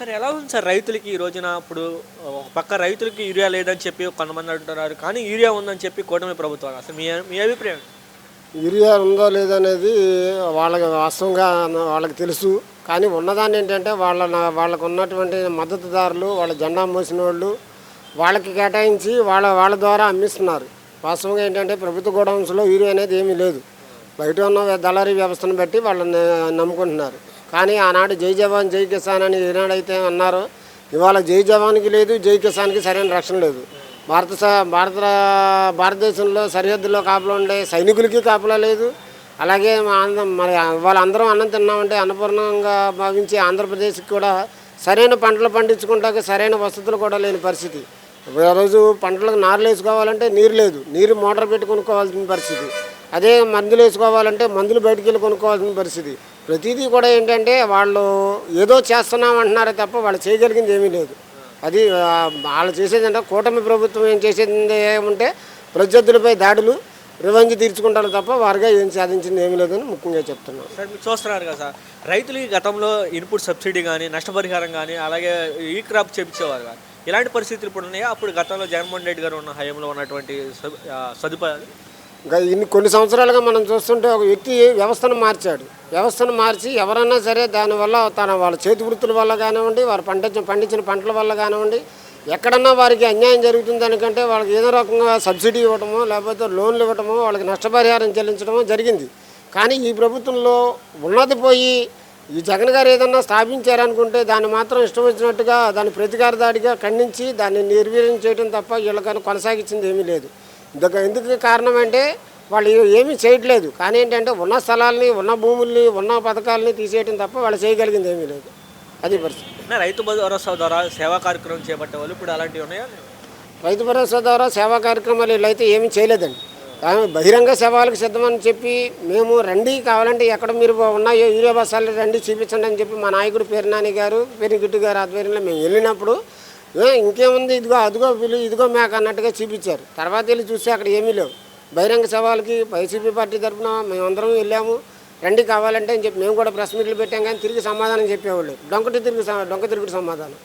సరే ఎలా ఉంది సార్ రైతులకి ఈ రోజున? ఇప్పుడు ఒక పక్క రైతులకి యూరియా లేదని చెప్పి కొంతమంది అంటున్నారు కానీ యూరియా ఉందని చెప్పి కూటమి ప్రభుత్వం అసలు మీ మీ అభిప్రాయం? యూరియా ఉందో లేదనేది వాళ్ళకి వాస్తవంగా వాళ్ళకి తెలుసు. కానీ ఉన్నదాన్ని ఏంటంటే వాళ్ళ వాళ్ళకు ఉన్నటువంటి మద్దతుదారులు వాళ్ళ జెండా మోసిన వాళ్ళు వాళ్ళకి కేటాయించి వాళ్ళ వాళ్ళ ద్వారా అమ్మిస్తున్నారు. వాస్తవంగా ఏంటంటే ప్రభుత్వ గోడౌన్స్లో యూరియా అనేది ఏమీ లేదు. బయట ఉన్న దళారీ వ్యవస్థను బట్టి వాళ్ళని నమ్ముకుంటున్నారు. కానీ ఆనాడు జై జవాన్ జై కిసాన్ అని ఏనాడైతే అన్నారో ఇవాళ జై జవాన్కి లేదు జై కిసాన్కి సరైన రక్షణ లేదు. భారత స- భారత భారతదేశంలో సరిహద్దులో కాపలా ఉండే సైనికులకి కాపలా లేదు. అలాగే మా ఆంధ్ర మరి వాళ్ళందరం అన్నం తిన్నామంటే అన్నపూర్ణంగా భావించే ఆంధ్రప్రదేశ్కి కూడా సరైన పంటలు పండించుకుంటాక సరైన వసతులు కూడా లేని పరిస్థితి. రోజు పంటలకు నారులు వేసుకోవాలంటే నీరు లేదు. నీరు మోటార్ పెట్టి కొనుక్కోవాల్సిన పరిస్థితి. అదే మందులు వేసుకోవాలంటే మందులు బయటికి వెళ్ళి కొనుక్కోవాల్సిన పరిస్థితి. ప్రతిదీ కూడా ఏంటంటే వాళ్ళు ఏదో చేస్తున్నాం అంటున్నారే తప్ప వాళ్ళు చేయగలిగింది ఏమీ లేదు. అది వాళ్ళు చేసేదంటే కూటమి ప్రభుత్వం ఏం చేసేది ఏమంటే ప్రత్యర్థులపై దాడులు రివెంజ్ తీర్చుకుంటారు తప్ప వారిగా ఏం సాధించింది ఏమీ లేదని ముఖ్యంగా చెప్తున్నాను. సార్ మీరు చూస్తున్నారు కదా సార్ రైతులకి గతంలో ఇన్పుట్ సబ్సిడీ కానీ నష్టపరిహారం కానీ అలాగే ఈ క్రాప్ చేపించేవారు కానీ ఇలాంటి పరిస్థితులు ఇప్పుడు ఉన్నాయా? అప్పుడు గతంలో జగన్మోహన్ రెడ్డి గారు ఉన్న హయాంలో ఉన్నటువంటి సదుపాయాలు? ఇంకా ఇన్ని కొన్ని సంవత్సరాలుగా మనం చూస్తుంటే ఒక వ్యక్తి వ్యవస్థను మార్చాడు. వ్యవస్థను మార్చి ఎవరన్నా సరే దానివల్ల తన వాళ్ళ చేతి వృత్తుల వల్ల కానివ్వండి వారు పండించిన పండించిన పంటల వల్ల కానివ్వండి ఎక్కడన్నా వారికి అన్యాయం జరుగుతుంది దానికంటే వాళ్ళకి ఏదో రకంగా సబ్సిడీ ఇవ్వటమో లేకపోతే లోన్లు ఇవ్వటమో వాళ్ళకి నష్టపరిహారం చెల్లించడమో జరిగింది. కానీ ఈ ప్రభుత్వంలో ఉన్నది పోయి ఈ జగన్ గారు ఏదన్నా స్థాపించారనుకుంటే దాన్ని మాత్రం ఇష్టం వచ్చినట్టుగా దాన్ని ప్రతికార దాడిగా ఖండించి దాన్ని నిర్వీర్యం చేయడం తప్ప వీళ్ళకన్నా కొనసాగించింది ఏమీ లేదు. ఇందుకు ఎందుకు కారణం అంటే వాళ్ళు ఏమీ చేయట్లేదు. కానీ ఏంటంటే ఉన్న స్థలాల్ని ఉన్న భూముల్ని ఉన్న పథకాలని తీసేయడం తప్ప వాళ్ళు చేయగలిగింది ఏమీ లేదు. అది పరిస్థితి. రైతు భరోసా ద్వారా సేవా కార్యక్రమం చేపట్టే వాళ్ళు ఇప్పుడు అలాంటివి ఉన్నాయా రైతు భరోసా ద్వారా సేవా కార్యక్రమాలు వీళ్ళైతే ఏమీ చేయలేదండి. బహిరంగ సేవలకు సిద్ధమని చెప్పి మేము రండి కావాలంటే ఎక్కడ మీరు ఉన్నాయో యూరియా బస్సాలు రండి చూపించండి అని చెప్పి మా నాయకుడు పేరునాని గారు పేరుగిట్టు గారు ఆధ్వర్యంలో మేము వెళ్ళినప్పుడు "ఏ, ఇంకేముంది? ఇదిగో అదిగో వీళ్ళు ఇదిగో మేక అన్నట్టుగా చూపించారు. తర్వాత వెళ్ళి చూస్తే అక్కడ ఏమీ లేవు. బహిరంగ సవాళ్ళకి వైసీపీ పార్టీ తరఫున మేమందరం వెళ్ళాము. రండి కావాలంటే అని చెప్పి మేము కూడా ప్రెస్ మీట్లు పెట్టాం కానీ తిరిగి సమాధానం చెప్పేవాళ్ళు. డొంకటి తిరిగి డొంక తిరుగుడు సమాధానం.